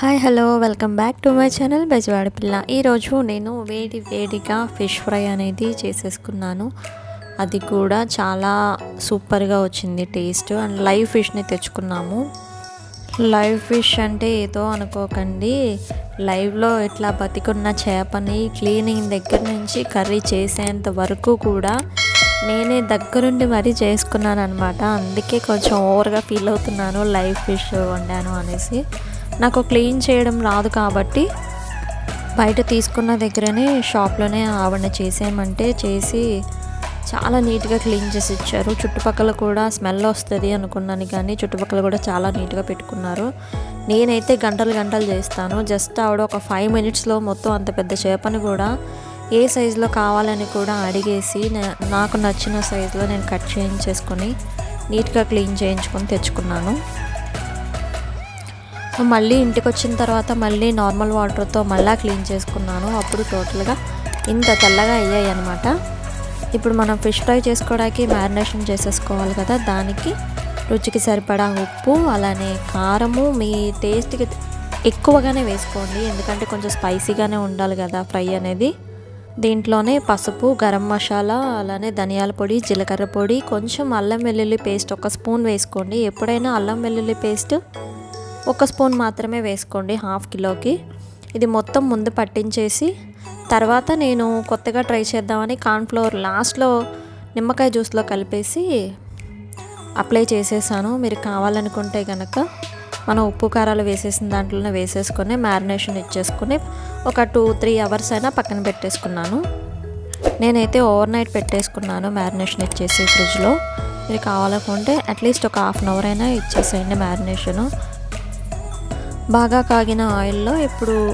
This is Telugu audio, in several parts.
Hi hello welcome back to my channel Bezawada Pilla ఈరోజు నేను వేడి వేడిగా ఫిష్ ఫ్రై అనేది చేసేసుకున్నాను. అది కూడా చాలా సూపర్గా వచ్చింది టేస్ట్ అండ్ లైవ్ ఫిష్ని తెచ్చుకున్నాము. లైవ్ ఫిష్ అంటే ఏదో అనుకోకండి. లైవ్లో ఇట్లా బతికున్న చేపని క్లీనింగ్ దగ్గర నుంచి కర్రీ చేసేంత వరకు కూడా నేనే దగ్గరుండి మరీ చేసుకున్నాను అనమాట అందుకే కొంచెం ఓవర్గా ఫీల్ అవుతున్నాను లైవ్ ఫిష్ వండాను అనేసి. నాకు క్లీన్ చేయడం రాదు కాబట్టి బయట తీసుకున్న దగ్గరనే షాప్లోనే ఆవిడ చేసేయమంటే చేసి చాలా నీట్గా క్లీన్ చేసి ఇచ్చారు. చుట్టుపక్కల కూడా స్మెల్ వస్తుంది అనుకున్నాను కానీ చుట్టుపక్కల కూడా చాలా నీట్గా పెట్టుకున్నారు. నేనైతే గంటలు గంటలు చేస్తాను. జస్ట్ ఆవిడ ఒక ఫైవ్ మినిట్స్లో మొత్తం అంత పెద్ద చేపని కూడా ఏ సైజులో కావాలని కూడా అడిగేసి నాకు నచ్చిన సైజులో నేను కట్ చేయించేసుకొని నీట్గా క్లీన్ చేయించుకొని తెచ్చుకున్నాను. మళ్ళీ ఇంటికి వచ్చిన తర్వాత మళ్ళీ నార్మల్ వాటర్తో మళ్ళీ క్లీన్ చేసుకున్నాను. అప్పుడు టోటల్గా ఇంత తెల్లగా అయ్యాయి అనమాట ఇప్పుడు మనం ఫిష్ ఫ్రై చేసుకోవడానికి మ్యారినేషన్ చేసేసుకోవాలి కదా దానికి రుచికి సరిపడా ఉప్పు అలానే కారము మీ టేస్ట్కి ఎక్కువగానే వేసుకోండి. ఎందుకంటే కొంచెం స్పైసీగానే ఉండాలి కదా ఫ్రై అనేది. దీంట్లోనే పసుపు గరం మసాలా అలానే ధనియాల పొడి జీలకర్ర పొడి కొంచెం అల్లం వెల్లుల్లి పేస్ట్ ఒక స్పూన్ వేసుకోండి. ఎప్పుడైనా అల్లం వెల్లుల్లి పేస్ట్ ఒక స్పూన్ మాత్రమే వేసుకోండి హాఫ్ కిలోకి. ఇది మొత్తం ముందు పట్టించేసి తర్వాత నేను కొత్తగా ట్రై చేద్దామని కార్న్ఫ్లోర్ లాస్ట్లో నిమ్మకాయ జ్యూస్లో కలిపేసి అప్లై చేసేసాను. మీరు కావాలనుకుంటే కనుక మనం ఉప్పు కారాలు వేసేసిన దాంట్లోనే వేసేసుకొని మ్యారినేషన్ ఇచ్చేసుకుని ఒక టూ త్రీ అవర్స్ అయినా పక్కన పెట్టేసుకున్నాను. నేనైతే ఓవర్ నైట్ పెట్టేసుకున్నాను మ్యారినేషన్ ఇచ్చేసి ఫ్రిడ్జ్లో. మీరు కావాలనుకుంటే అట్లీస్ట్ ఒక హాఫ్ అన్ అవర్ అయినా ఇచ్చేసేయండి మ్యారినేషను. బాగా కాగిన ఆయిల్లో ఇప్పుడు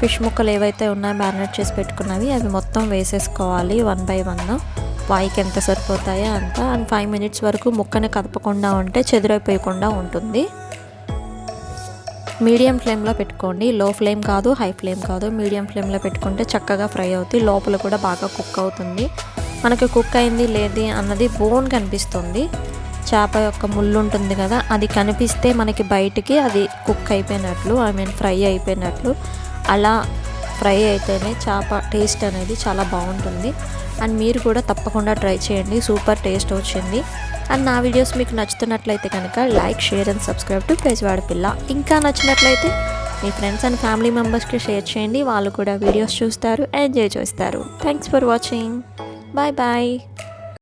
ఫిష్ ముక్కలు ఏవైతే ఉన్నాయో మ్యారినేట్ చేసి పెట్టుకున్నవి అవి మొత్తం వేసేసుకోవాలి వన్ బై వన్. వాయికి ఎంత సరిపోతాయో అంత. అండ్ ఫైవ్ మినిట్స్ వరకు ముక్కని కదపకుండా ఉంటే చెదిరైపోయకుండా ఉంటుంది. మీడియం ఫ్లేమ్లో పెట్టుకోండి. లో ఫ్లేమ్ కాదు హై ఫ్లేమ్ కాదు. మీడియం ఫ్లేమ్లో పెట్టుకుంటే చక్కగా ఫ్రై అవుతుంది. లోపల కూడా బాగా కుక్ అవుతుంది. మనకి కుక్ అయింది లేది అన్నది బోన్ కనిపిస్తుంది. చేప యొక్క ముళ్ళు ఉంటుంది కదా అది కనిపిస్తే మనకి బయటికి అది కుక్ అయిపోయినట్లు ఐ మీన్ ఫ్రై అయిపోయినట్లు. అలా ఫ్రై అయితేనే చేప టేస్ట్ అనేది చాలా బాగుంటుంది. అండ్ మీరు కూడా తప్పకుండా ట్రై చేయండి సూపర్ టేస్ట్ వచ్చింది. అండ్ నా వీడియోస్ మీకు నచ్చుతున్నట్లయితే కనుక like share and subscribe to Bezawada Pilla. ఇంకా నచ్చినట్లయితే మీ ఫ్రెండ్స్ అండ్ ఫ్యామిలీ మెంబర్స్కి షేర్ చేయండి వాళ్ళు కూడా వీడియోస్ చూస్తారు ఎంజాయ్ చేస్తారు. Thanks for watching bye bye